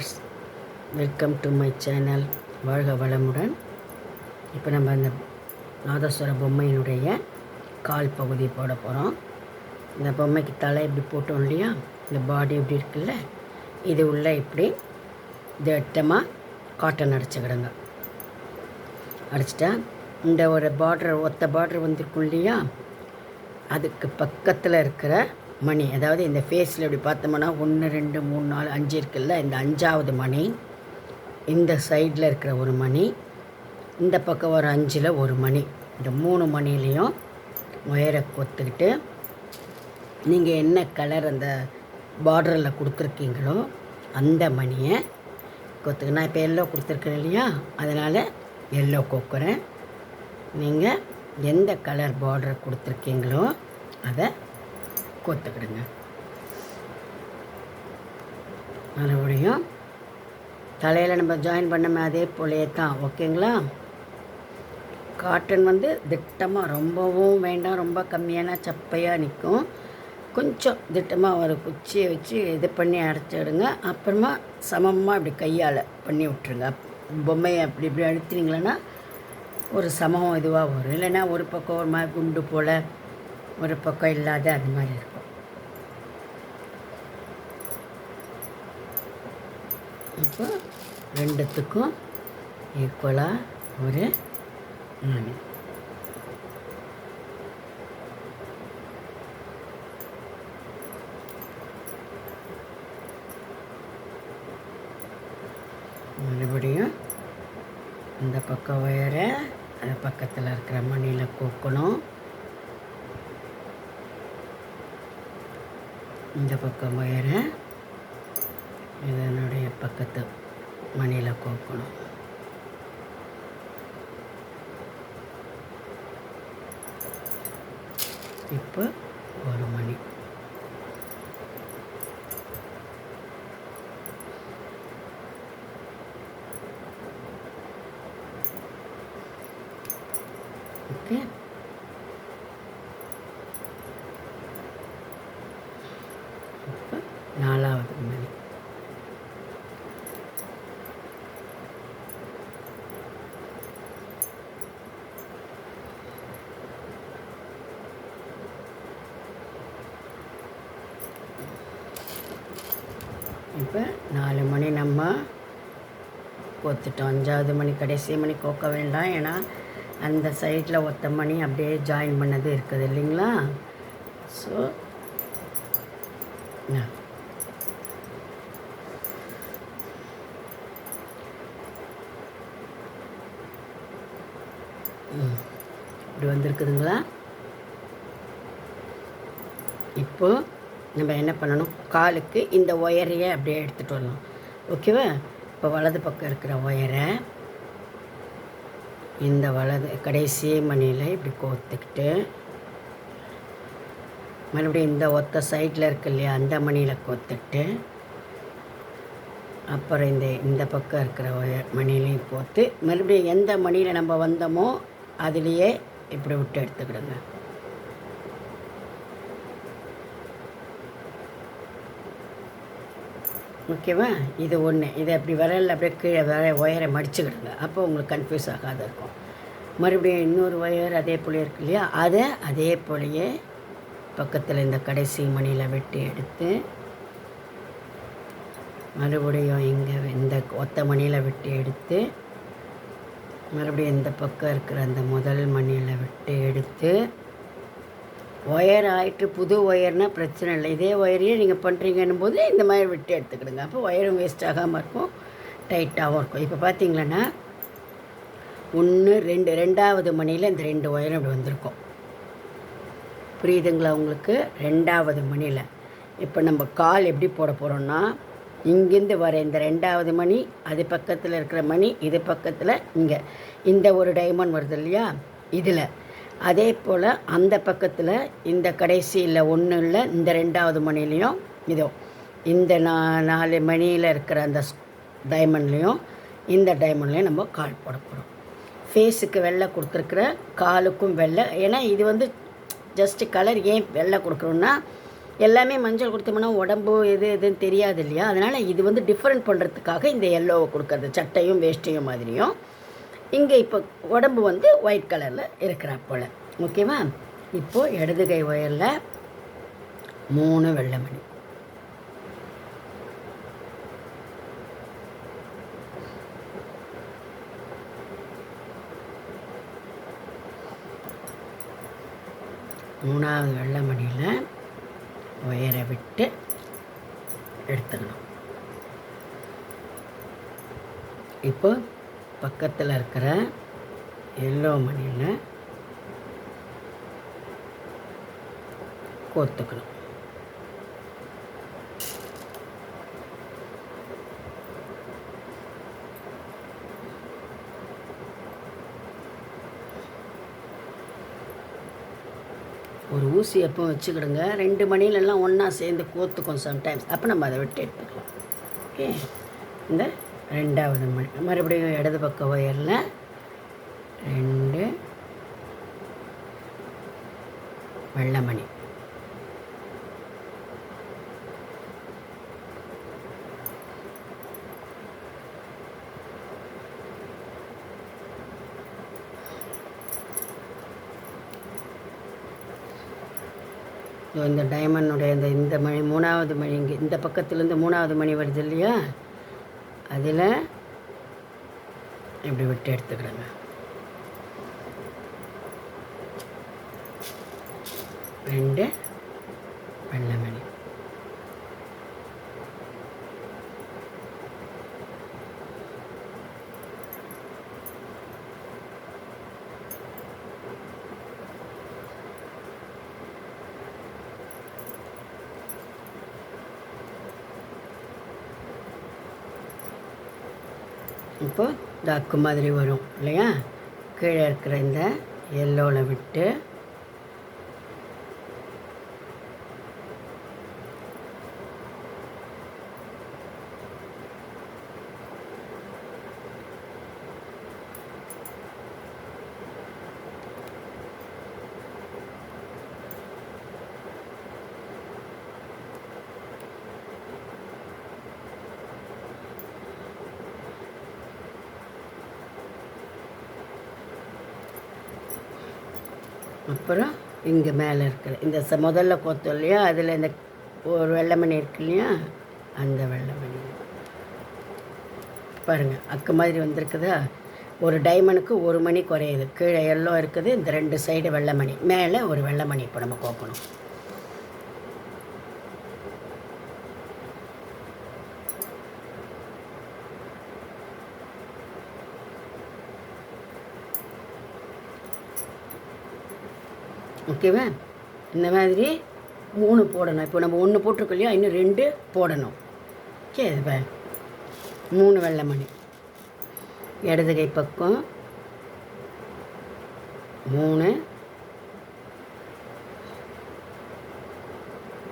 Viewers welcome to my channel வாழ்க வளமுடன் இப்போ நம்ம அந்த நாதஸ்வர பொம்மையினுடைய கால் பகுதி போட போகிறோம் இந்த பொம்மைக்கு தலை இப்படி போட்டோம் இல்லையா? இந்த பாடி இப்படி இருக்குல்ல? இது உள்ள இப்படி திட்டமாக காட்டன் அடிச்சுக்கிடுங்க அடிச்சிட்டா இந்த ஒரு பார்டர் ஒத்த பார்டர் வந்திருக்கும் இல்லையா? அதுக்கு பக்கத்தில் இருக்கிற மணி. அதாவது இந்த ஃபேஸில் இப்படி பார்த்தோம்னா ஒன்று ரெண்டு மூணு நாலு அஞ்சு இருக்குல்ல? இந்த அஞ்சாவது மணி. இந்த சைடில் இருக்கிற ஒரு மணி. இந்த பக்கம் ஒரு அஞ்சில் ஒரு மணி. இந்த மூணு மணிலையும் ஒயரை கொத்துக்கிட்டு நீங்கள் என்ன கலர் அந்த பார்டரில் கொடுத்துருக்கீங்களோ அந்த மணியை கொத்துக்கு. நான் இப்போ எல்லோ கொடுத்துருக்கேன் இல்லையா? அதனால் எல்லோ கொக்குறேன். நீங்கள் எந்த கலர் பார்டர் கொடுத்துருக்கீங்களோ அதை கோத்துக்கிடுங்க மறுபடியும் தலையில் நம்ம ஜாயின் பண்ணமே அதே போலே தான் ஓகேங்களா? காட்டன் வந்து திட்டமாக ரொம்பவும் வேண்டாம் ரொம்ப கம்மியான சப்பையாக நிற்கும் கொஞ்சம் திட்டமாக ஒரு குச்சியை வச்சு இது பண்ணி அடைச்சிடுங்க அப்புறமா சமமாக இப்படி கையால் பண்ணி விட்ருங்க பொம்மையை அப்படி இப்படி அழுத்தினீங்களன்னா ஒரு சமம் இதுவாக வரும். இல்லைன்னா ஒரு பக்கம் ஒரு மாதிரி குண்டு போல் ஒரு பக்கம் இல்லாத அது மாதிரி இருக்கும். இப்போ ரெண்டுத்துக்கும் ஈக்குவலாக ஒரு மணி மறுபடியும் இந்த பக்கம் ஒயரை அந்த பக்கத்தில் இருக்கிற மணியில் கோக்கணும். இந்த பக்கம் ஒயரை இதனுடைய பக்கத்து மணியில் கோக்கணும். இப்போ ஒரு மணி ஓகே இப்போ நாலாவது மணி இப்போ நாலு மணி நம்ம கோத்துட்டோம் அஞ்சாவது மணி கடைசி மணி கோக்க வேண்டாம். ஏன்னா அந்த சைடில் ஒத்த மணி அப்படியே ஜாயின் பண்ணது இருக்குது இல்லைங்களா? ஸோ இப்படி வந்திருக்குதுங்களா? இப்போது நம்ம என்ன பண்ணணும்? காலுக்கு இந்த ஒயரையே அப்படியே எடுத்துகிட்டு வரலாம் ஓகேவா? இப்போ வலது பக்கம் இருக்கிற ஒயரை இந்த வலது கடைசி மணியில் இப்படி கோத்துக்கிட்டு மறுபடியும் இந்த ஒத்த சைடில் இருக்கு இல்லையா அந்த மணியில் கோர்த்துக்கிட்டு அப்புறம் இந்த இந்த பக்கம் இருக்கிற ஒயர் மணிலையும் கோத்து மறுபடியும் எந்த மணியில் நம்ம வந்தோமோ அதுலேயே இப்படி விட்டு எடுத்துக்கிடுங்க. ஓகேவா? இது ஒன்று இதை அப்படி விரல் அப்படியே கீழே வர ஒயரை மடிச்சுக்கிடுங்க. அப்போ உங்களுக்கு கன்ஃபியூஸ் ஆகாத இருக்கும். மறுபடியும் இன்னொரு ஒயர் அதே போல இருக்கு இல்லையா? அதை அதே போலயே பக்கத்தில் இந்த கடைசி மணியில் வெட்டி எடுத்து மறுபடியும் இங்கே இந்த ஒத்த மணியில் வெட்டி எடுத்து மறுபடியும் இந்த பக்கம் இருக்கிற அந்த முதல் மணியில் வெட்டி எடுத்து ஒயர் ஆகிட்டு புது ஒயர்னால் பிரச்சனை இல்லை. இதே ஒயரையே நீங்கள் பண்ணுறீங்கன்னும் போது இந்த மாதிரி விட்டு எடுத்துக்கிடுங்க. அப்போ ஒயரும் வேஸ்ட் ஆகாமல் இருக்கும். டைட்டாகவும் இருக்கும். இப்போ பார்த்தீங்களன்னா ஒன்று ரெண்டு ரெண்டாவது மணியில் இந்த ரெண்டு ஒயரும் இப்படி வந்திருக்கும். புரியுதுங்களா உங்களுக்கு? ரெண்டாவது மணியில். இப்போ நம்ம கால் எப்படி போட போகிறோம்னா இங்கேருந்து வர இந்த ரெண்டாவது மணி அது பக்கத்தில் இருக்கிற மணி இது பக்கத்தில் இங்கே. இந்த ஒரு டைமண்ட் வருது இல்லையா? இதில். அதே போல் அந்த பக்கத்தில் இந்த கடைசியில் ஒன்று இல்லை இந்த ரெண்டாவது மணிலையும் இதோ இந்த நா நாலு மணியில் இருக்கிற அந்த டைமண்ட்லேயும் இந்த டைமண்ட்லேயும் நம்ம கால் போட போகிறோம் ஃபேஸுக்கு வெள்ளை கொடுத்துருக்குற காலுக்கும் வெள்ளை. ஏன்னா இது வந்து ஜஸ்ட்டு கலர் ஏன் வெள்ளை கொடுக்குறோன்னா எல்லாமே மஞ்சள் கொடுத்தோம்னா உடம்பு எது எதுன்னு தெரியாது இல்லையா? அதனால் இது வந்து டிஃப்ரெண்ட் பண்ணுறதுக்காக இந்த எல்லோவை கொடுக்குறது சட்டையும் வேஷ்டியும் மாதிரியும். இங்கே இப்போ உடம்பு வந்து ஒயிட் கலரில் இருக்கிறா போல். ஓகேவா இப்போது இடது கை ஒயரில் மூணு வெள்ளைமணி. மூணாவது வெள்ளைமணியில் ஒயரை விட்டு எடுத்துக்கணும் இப்போ பக்கத்தில் இருக்கிற எல்லோ மணியில் கோர்த்துக்கணும். ஒரு ஊசி எப்போ வச்சுக்கிடுங்க. ரெண்டு மணிலெல்லாம் ஒன்றா சேர்ந்து கோத்துக்கும் சம்டைம்ஸ் அப்போ நம்ம அதை விட்டு எடுத்துக்கலாம் ஓகே இந்த ரெண்டாவது மணி. மறுபடியும் இடது பக்க ஒயரில் ரெண்டு வெள்ளமணி. இந்த டைமண்டுடைய இந்த இந்த மணி மூணாவது மணி இங்கே இந்த பக்கத்துலேருந்து மூணாவது மணி வருது இல்லையா? அதில் இப்படி விட்டு எடுத்துக்கிடுங்க ரெண்டு வெள்ளமணி இப்போது டக்கு இந்த அக்கு மாதிரி வரும் இல்லையா? கீழே இருக்கிற இந்த எல்லோவில் விட்டு அப்புறம் இங்கே மேலே இருக்கிற இந்த ச முதல்ல கொத்தம் இல்லையா? அதில் இந்த ஒரு வெள்ளை மணி இருக்கு இல்லையா? அந்த வெள்ளை மணி பாருங்கள் அக்கு மாதிரி வந்திருக்குதா? ஒரு டைமண்டுக்கு ஒரு மணி குறையுது. கீழே எல்லோ இருக்குது இந்த ரெண்டு சைடு வெள்ளை மணி மேலே ஒரு வெள்ளைமணி இப்போ நம்ம கோக்கணும் ஓகேவா? இந்த மாதிரி மூணு போடணும். இப்போ நம்ம ஒன்று போட்டிருக்கோம் இல்லையா? இன்னும் ரெண்டு போடணும். சரி மூணு வெள்ளை மணி இடது கை பக்கம் மூணு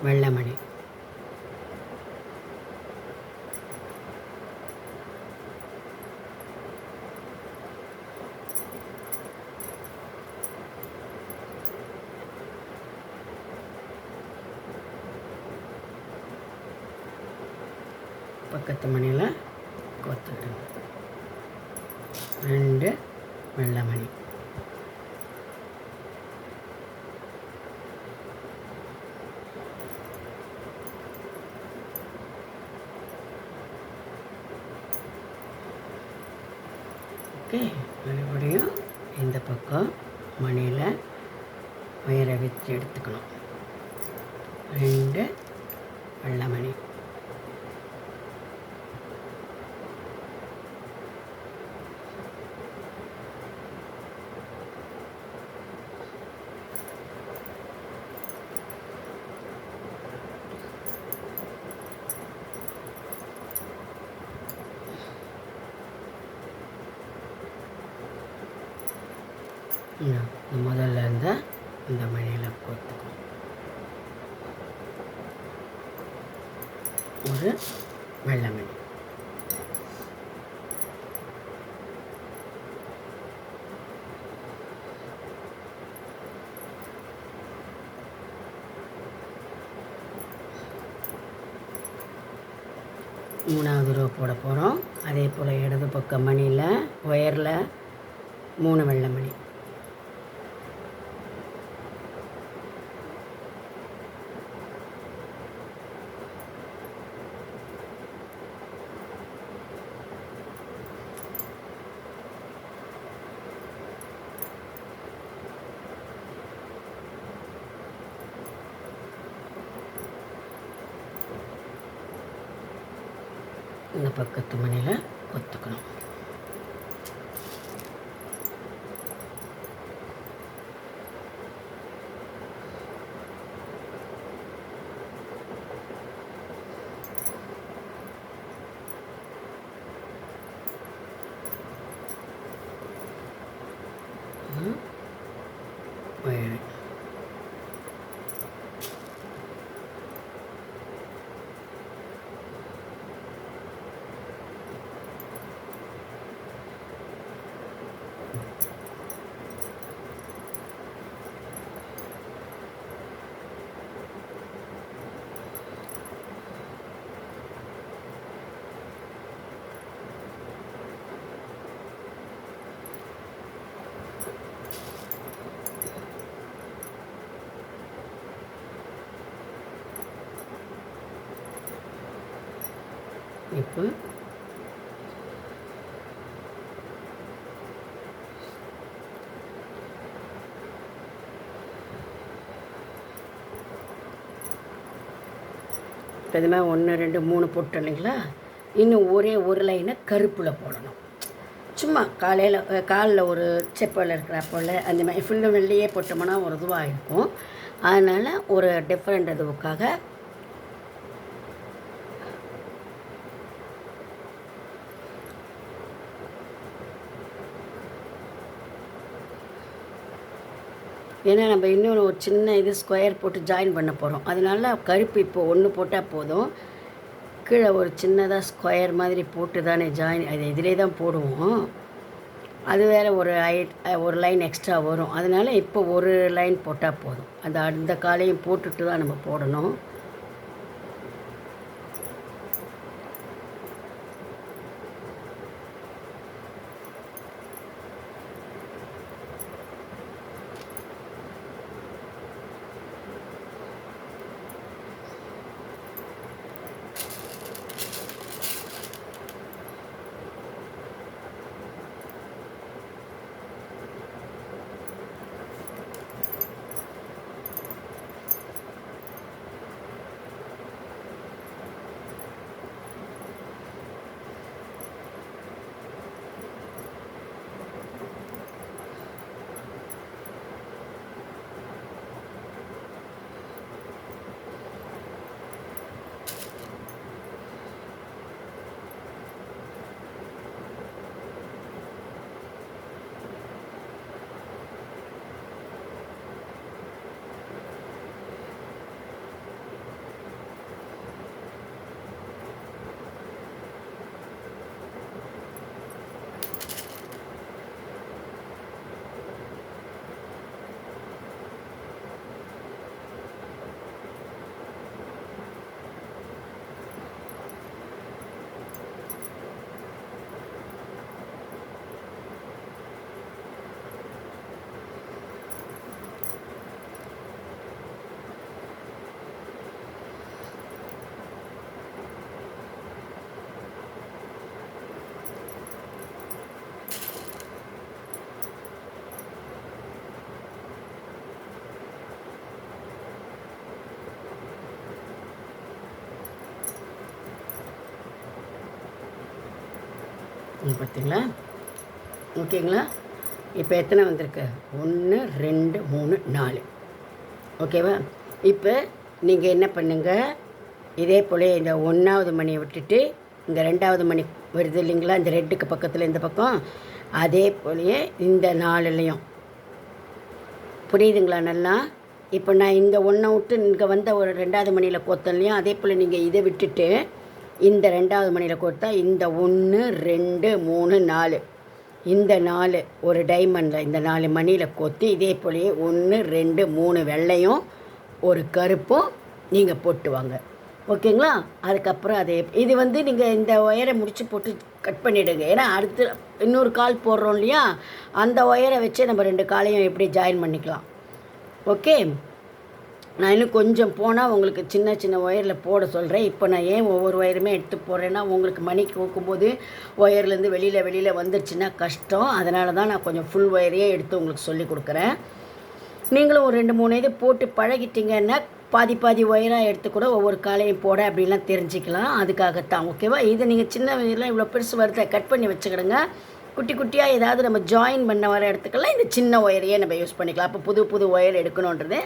வெள்ளை மணி பக்கத்து மணியில் கொத்துக்கிடுங்க ரெண்டு வெள்ளை மணி. ஓகே மறுபடியும் இந்த பக்கம் மணியில் உயர வச்சு எடுத்துக்கணும். ரெண்டு வெள்ளை மணி. முதல்ல இருந்த இந்த மணியில் கோர்த்துக்கும் ஒரு வெள்ளமணி மூணாவது ரோ போட போகிறோம் அதே போல் இடது பக்க மணியில் ஒயரில் மூணு வெள்ளை மணி. பக்கத்து மணியில் கொத்துக்கணும் ம். ஒயரு. இப்போ இப்போ ஒன்று ரெண்டு மூணு போட்டோம் இல்லைங்களா? இன்னும் ஒரே ஒரு லைனை கருப்பில் போடணும். சும்மா காலையில் காலில் ஒரு செப்பல் இருக்கிற போல் அந்த மாதிரி ஃபுல்லும் வெள்ளையே போட்டோம்னா ஒரு இதுவாக இருக்கும். அதனால் ஒரு டிஃப்ரெண்ட் இதுவுக்காக ஏன்னா நம்ம இன்னொரு ஒரு சின்ன இது ஸ்கொயர் போட்டு ஜாயின் பண்ண போகிறோம் அதனால கருப்பு இப்போ ஒன்று போட்டால் போதும். கீழே ஒரு சின்னதாக ஸ்கொயர் மாதிரி போட்டு தானே ஜாயின் அது இதிலே தான் போடுவோம். அது வேறு ஒரு ஐ ஒரு லைன் எக்ஸ்ட்ரா வரும். அதனால் இப்போ ஒரு லைன் போட்டால் போதும். அந்த அந்த காலையும் போட்டுட்டு தான் நம்ம போடணும். இங்க பார்த்தீங்களா ஓகேங்களா? இப்போ எத்தனை வந்திருக்கு? ஒன்று ரெண்டு மூணு நாலு. ஓகேவா? இப்போ நீங்கள் என்ன பண்ணுங்கள் இதே போல் இந்த ஒன்றாவது மணியை விட்டுட்டு இந்த ரெண்டாவது மணி வருது இல்லைங்களா? இந்த ரெட்டுக்கு பக்கத்தில் இந்த பக்கம். அதே போலயே இந்த நாலுலேயும். புரியுதுங்களா நல்லா? இப்போ நான் இந்த ஒன்றை விட்டு இங்கே வந்த ஒரு ரெண்டாவது மணியில் கோத்தேன் அதே போல் நீங்கள் இதை விட்டுட்டு இந்த ரெண்டாவது மணியில் கொடுத்தா இந்த ஒன்று ரெண்டு மூணு நாலு. இந்த நாலு ஒரு டைமண்டில் இந்த நாலு மணியில் கொத்தி இதே போலயே ஒன்று ரெண்டு மூணு வெள்ளையும் ஒரு கருப்பும் நீங்கள் போட்டு வாங்க. ஓகேங்களா? அதுக்கப்புறம் அதே இது வந்து நீங்கள் இந்த ஒயரை முடிச்சு போட்டு கட் பண்ணிவிடுங்க ஏன்னா அடுத்து இன்னொரு கால் போடுறோம் இல்லையா? அந்த ஒயரை வச்சு நம்ம ரெண்டு காலையும் எப்படி ஜாயின் பண்ணிக்கலாம். ஓகே? நான் இன்னும் கொஞ்சம் போனால் உங்களுக்கு சின்ன சின்ன ஒயரில் போட சொல்கிறேன் இப்போ நான் ஏன் ஒவ்வொரு ஒயருமே எடுத்து போடுறேன்னா உங்களுக்கு மணி கூக்கும்போது ஒயர்லேருந்து வெளியில் வெளியில் வந்துருச்சுன்னா கஷ்டம். அதனால தான் நான் கொஞ்சம் ஃபுல் ஒயரையே எடுத்து உங்களுக்கு சொல்லி கொடுக்குறேன். நீங்களும் ஒரு ரெண்டு மூணு இது போட்டு பழகிட்டீங்கன்னா பாதி பாதி ஒயராக எடுத்து கூட ஒவ்வொரு காலையும் போட அப்படிலாம் தெரிஞ்சுக்கலாம். அதுக்காகத்தான் ஓகேவா இது நீங்கள் சின்ன இதெல்லாம் இவ்வளோ பெருசு வருதை? கட் பண்ணி வச்சுக்கிடுங்க. குட்டி குட்டியாக ஏதாவது நம்ம ஜாயின் பண்ண வர இடத்துக்கெல்லாம் இந்த சின்ன ஒயரையே நம்ம யூஸ் பண்ணிக்கலாம். அப்போ புது புது ஒயர் எடுக்கணுன்றது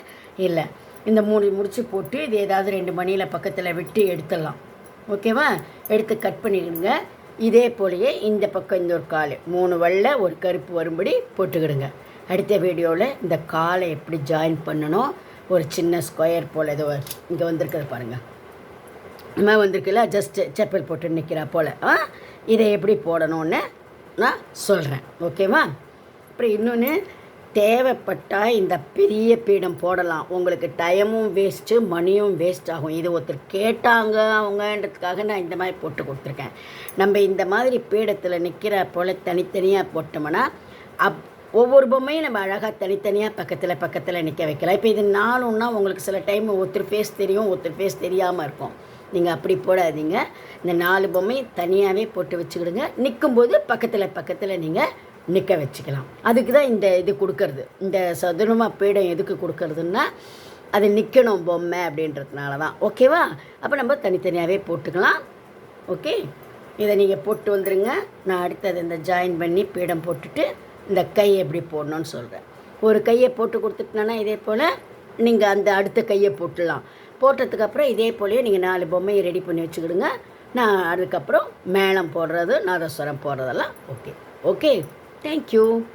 இல்லை. இந்த மூணு முடிச்சு போட்டு இது ஏதாவது ரெண்டு மணியில் பக்கத்தில் விட்டு எடுத்துடலாம். ஓகேவா? எடுத்து கட் பண்ணிடுங்க. இதே போலயே இந்த பக்கம் இந்த ஒரு காலை. மூணு வெள்ளை ஒரு கருப்பு வரும்படி போட்டுக்கிடுங்க. அடுத்த வீடியோவில் இந்த காலை எப்படி ஜாயின் பண்ணணும்? ஒரு சின்ன ஸ்கொயர் போல் ஏதோ இங்கே வந்திருக்கிறது பாருங்கள் அம்மா வந்திருக்குல்ல ஜஸ்ட்டு செப்பல் போட்டு நிற்கிறா போல். ஆ? இதை எப்படி போடணும்னு நான் சொல்கிறேன் ஓகேவா? அப்புறம் இன்னொன்று தேவைப்பட்டால் இந்த பெரிய பீடம் போடலாம். உங்களுக்கு டைமும் வேஸ்ட்டு மணியும் வேஸ்ட் ஆகும். இது ஒருத்தர் கேட்டாங்க அவங்கன்றதுக்காக நான் இந்த மாதிரி போட்டு கொடுத்துருக்கேன். நம்ம இந்த மாதிரி பீடத்தில் நிற்கிற போல் தனித்தனியாக போட்டோம்னா அப் ஒவ்வொரு பொம்மையும் நம்ம அழகாக தனித்தனியாக பக்கத்தில் பக்கத்தில் நிற்க வைக்கலாம். இப்போ இது நாலும்னா உங்களுக்கு சில டைம் ஒருத்தர் ஃபேஸ் தெரியும் ஒருத்தர் ஃபேஸ் தெரியாமல் இருக்கும். நீங்கள் அப்படி போடாதீங்க. இந்த நாலு பொம்மையும் தனியாகவே போட்டு வச்சுக்கிடுங்க. நிற்கும்போது பக்கத்தில் பக்கத்தில் நீங்கள் நிற்க வச்சுக்கலாம். அதுக்கு தான் இந்த இது கொடுக்கறது. இந்த சதுரமாக பீடம் எதுக்கு கொடுக்கறதுன்னா அது நிற்கணும் பொம்மை அப்படின்றதுனால தான் ஓகேவா அப்போ நம்ம தனித்தனியாகவே போட்டுக்கலாம். ஓகே இதை நீங்கள் போட்டு வந்துடுங்க நான் அடுத்தது இந்த ஜாயின் பண்ணி பீடம் போட்டுட்டு இந்த கை எப்படி போடணும்னு சொல்கிறேன் ஒரு கையை போட்டு கொடுத்துட்டேன்னா இதே போல் நீங்கள் அந்த அடுத்த கையை போட்டுடலாம் போட்டதுக்கப்புறம் இதே போலேயே நீங்கள் நாலு பொம்மையை ரெடி பண்ணி வச்சுக்கிடுங்க. நான் அதுக்கப்புறம் மேளம் போடுறது நாதஸ்வரம் போடுறதெல்லாம் ஓகே ஓகே Thank you.